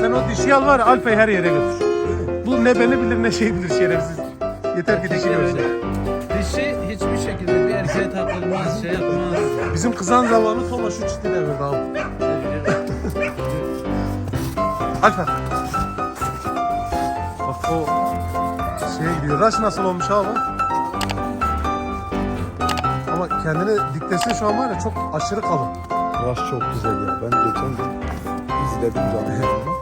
Sen o dişi al var ya Alfa'yı her yere götür. Bu ne beni bilir ne şey bilir şerefsiz. Yeter ki dişi görsün. Dişi hiçbir şekilde bir erkeğe takılmaz, şey yapmaz. Bizim kızan zamanı Toma şu çiti devirdi abi. Alfa. Bak o şeye gidiyor. Raş nasıl olmuş abi? Ama kendini diktesi şu an var ya çok aşırı kalın. Rush çok güzel ya. Ben geçen gün izledim canlı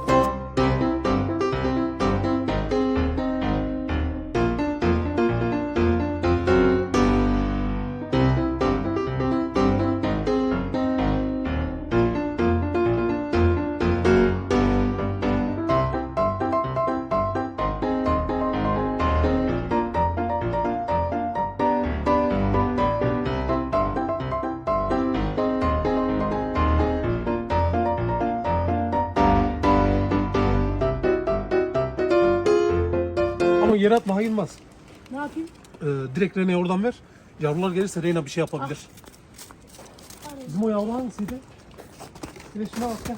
yere atma hayırmaz. Ne yapayım? Ee, direkt Rene'ye oradan ver. Yavrular gelirse Reyna bir şey yapabilir. Bizim o yavru hangisiydi? Bir de şuna bak gel.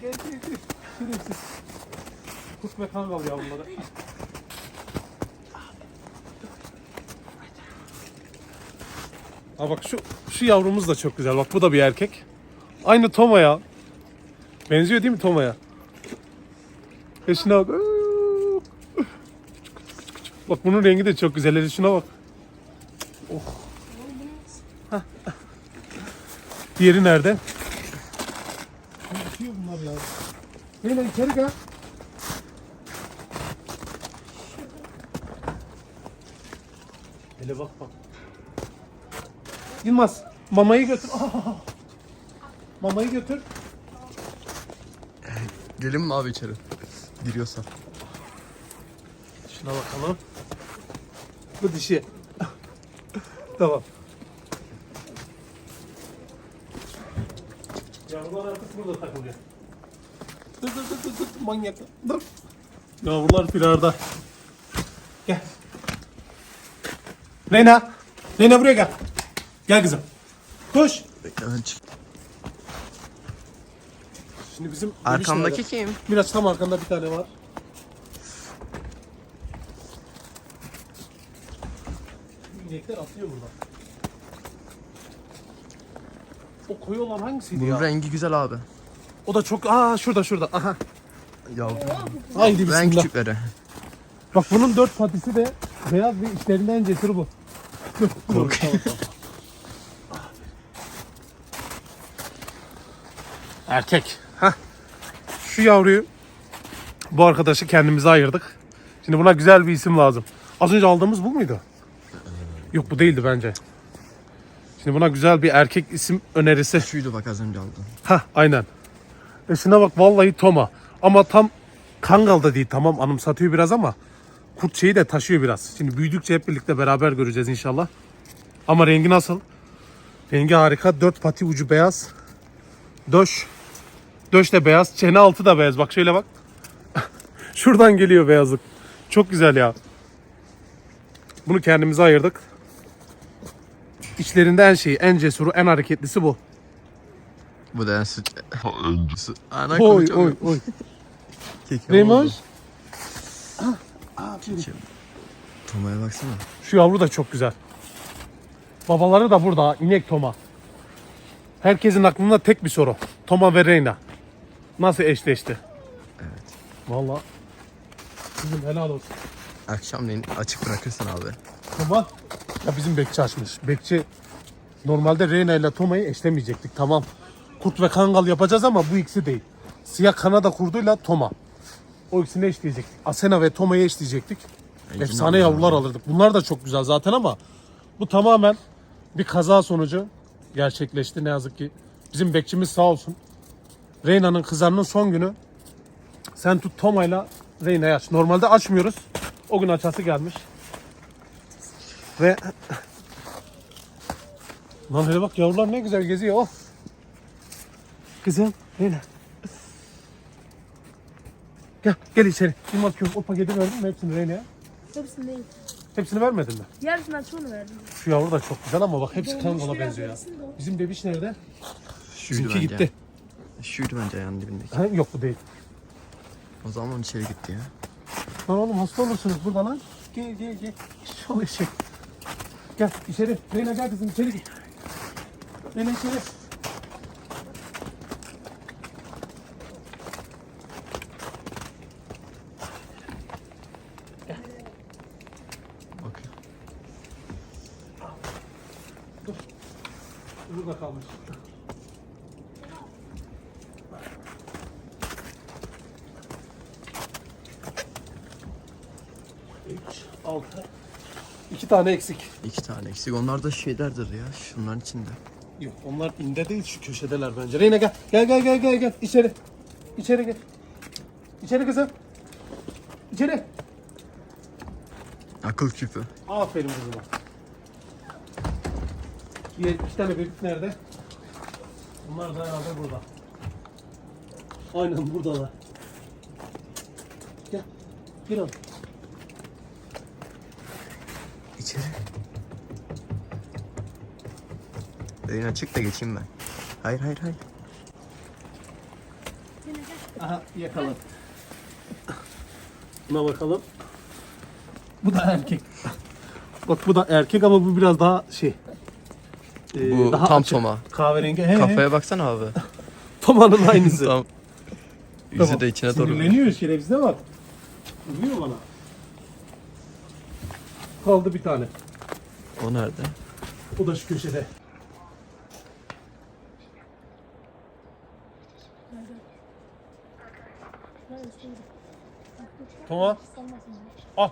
Gel gel gel. Şerefsiz. Kurt ve kangal yavruları. Ha bak şu şu yavrumuz da çok güzel. Bak bu da bir erkek. Aynı Toma'ya. Benziyor değil mi Toma'ya? Ve şuna bak. Bak bunun rengi de çok güzel. Hele şuna bak. Oh. Hah. Diğeri nerede? Bitiyor bunlar ya. Neyle içeri gel. Hele bak bak. Yılmaz mamayı götür. Mamayı götür. Gelin mi abi içeri? Giriyorsa. Şuna bakalım. Bu dişi. tamam. Yavrular artık burada takılıyor. Dur dur dur dur, dur manyak. Dur. Yavrular firarda. Gel. Leyna. Leyna buraya gel. Gel kızım. Koş. Hemen çık. Şimdi bizim Arkamdaki kim? Miraç tam arkanda bir tane var. İnekler atlıyor burada. O koyu olan hangisiydi Bunun ya? rengi güzel abi. O da çok... Aa şurada şurada. Aha. Ya Haydi bismillah. küçükleri. Bak bunun dört patisi de beyaz bir işlerinden en cesuru bu. Dur, dur, tamam, tamam. Erkek. Hah. Şu yavruyu bu arkadaşı kendimize ayırdık. Şimdi buna güzel bir isim lazım. Az önce aldığımız bu muydu? Yok bu değildi bence. Şimdi buna güzel bir erkek isim önerisi. Şuydu bak az önce aldım. Ha aynen. E şuna bak vallahi Toma. Ama tam Kangal da değil tamam anımsatıyor biraz ama kurt şeyi de taşıyor biraz. Şimdi büyüdükçe hep birlikte beraber göreceğiz inşallah. Ama rengi nasıl? Rengi harika. Dört pati ucu beyaz. Döş. Döş de beyaz. Çene altı da beyaz. Bak şöyle bak. Şuradan geliyor beyazlık. Çok güzel ya. Bunu kendimize ayırdık. İçlerinde en şeyi, en cesuru, en hareketlisi bu. Bu da en sıç... Su- Ana Oy oy oy. Keki Remoş. oldu. Toma'ya baksana. Şu yavru da çok güzel. Babaları da burada. inek Toma. Herkesin aklında tek bir soru. Toma ve Reyna. Nasıl eşleşti? Evet. Vallahi. Bizim helal olsun. Akşamleyin açık bırakırsın abi. Toma. Ya bizim bekçi açmış. Bekçi normalde Reyna ile Toma'yı eşlemeyecektik. Tamam. Kurt ve Kangal yapacağız ama bu ikisi değil. Siyah Kanada kurduyla Toma. O ikisini eşleyecektik. Asena ve Toma'yı eşleyecektik. Enginar Efsane ya. yavrular alırdık. Bunlar da çok güzel zaten ama bu tamamen bir kaza sonucu gerçekleşti ne yazık ki. Bizim bekçimiz sağ olsun. Reyna'nın kızarının son günü sen tut Toma'yla Reyna'yı aç. Normalde açmıyoruz. O gün açası gelmiş. Ve Lan hele bak yavrular ne güzel geziyor. Oh. Kızım Reyna. Gel gel içeri. Bir bakıyorum o paketi verdim mi hepsini Reyna'ya? Hepsini değil. Hepsini vermedin mi? Yarısından çoğunu verdim. Şu yavru da çok güzel ama bak hepsi biraz benziyor ya. Bizim bebiş nerede? Şuydu Bizimki bence. gitti. Şuydu bence ayağının dibindeki. Ha, yok bu değil. O zaman içeri gitti ya. Lan oğlum hasta olursunuz burada lan. Gel gel gel. Şol eşek. Gel içeri. Reyna gel kızım içeri gir. Reyna içeri. Bakıyor. Burada kalmış. Üç, altı. İki tane eksik. İki tane eksik. Onlar da şeylerdir ya. Şunların içinde. Yok onlar inde değil şu köşedeler bence. Reyna gel. Gel gel gel gel gel. İçeri. İçeri gel. İçeri kızım. İçeri. Akıl küpü. Aferin kızıma. Diğer iki tane bebek nerede? Bunlar da herhalde burada. Aynen buradalar. Gel. Gir oğlum. İçeri. Yayın açık da geçeyim ben. Hayır hayır hayır. Aha yakaladım. Buna bakalım. Bu da erkek. Bak bu da erkek ama bu biraz daha şey. e, Bu daha tam açık. toma. Kahverengi. He, he. Kafaya baksana abi. Tomanın aynısı. tam. Yüzü Tamam. de içine doğru. Sinirleniyor şerefsize bak. Vuruyor bana. Kaldı bir tane. O nerede? O da şu köşede. Toma. Al.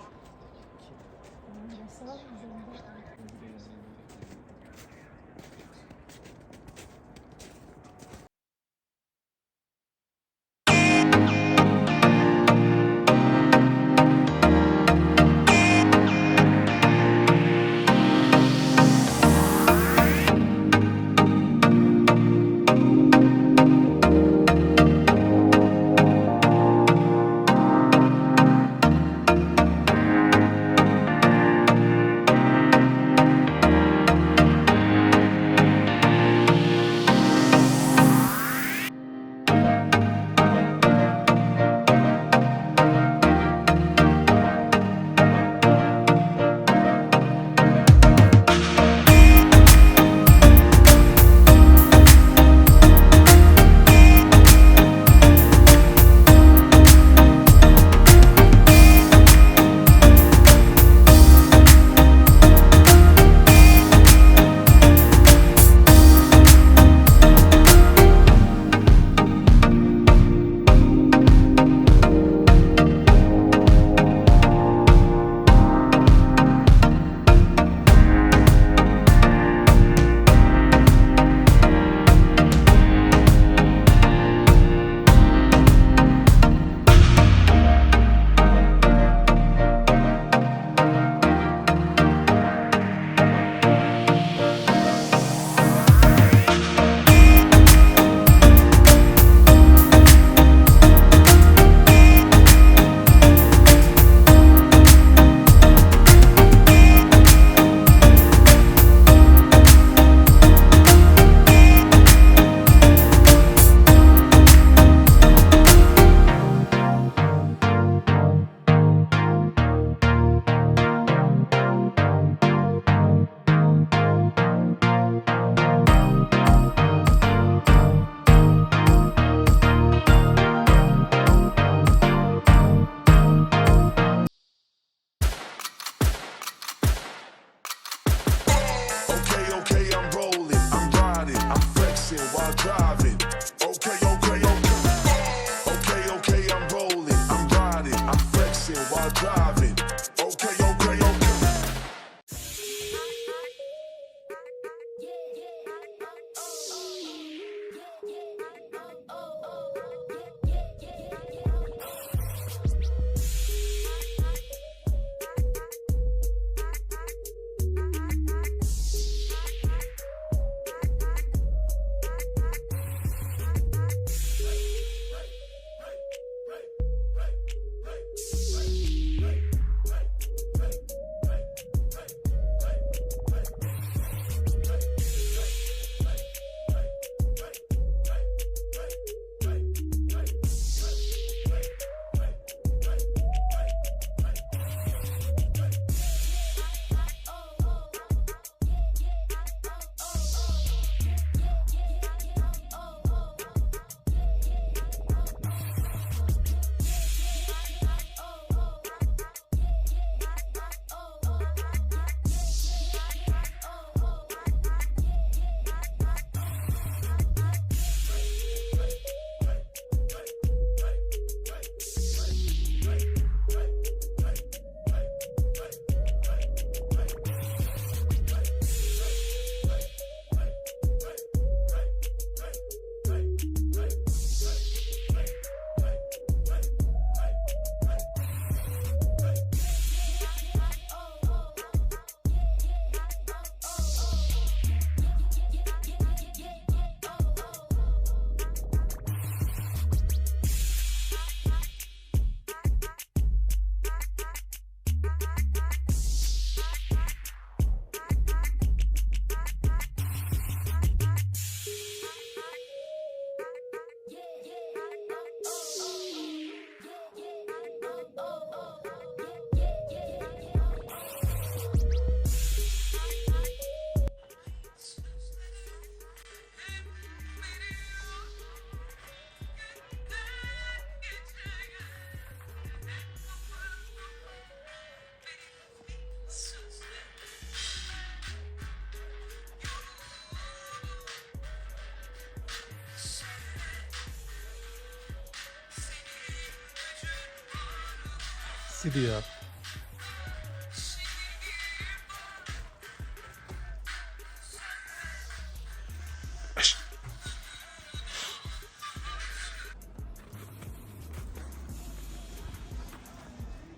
Şşt.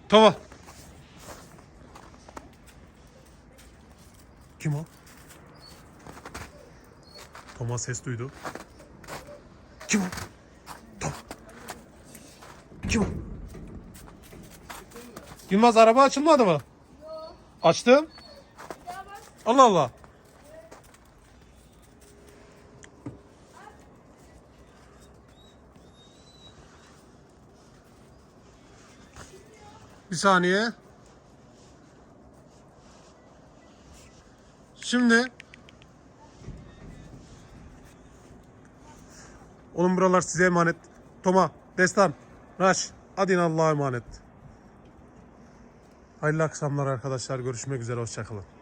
Tava. Kim o? Toma ses duydu. Kim o? Tom. Kim o? Yılmaz araba açılmadı mı? Yok. Açtım. Allah Allah. Bir saniye. Şimdi Oğlum buralar size emanet. Toma, Destan, Raş. Hadi Allah'a emanet. Hayırlı akşamlar arkadaşlar. Görüşmek üzere. Hoşçakalın.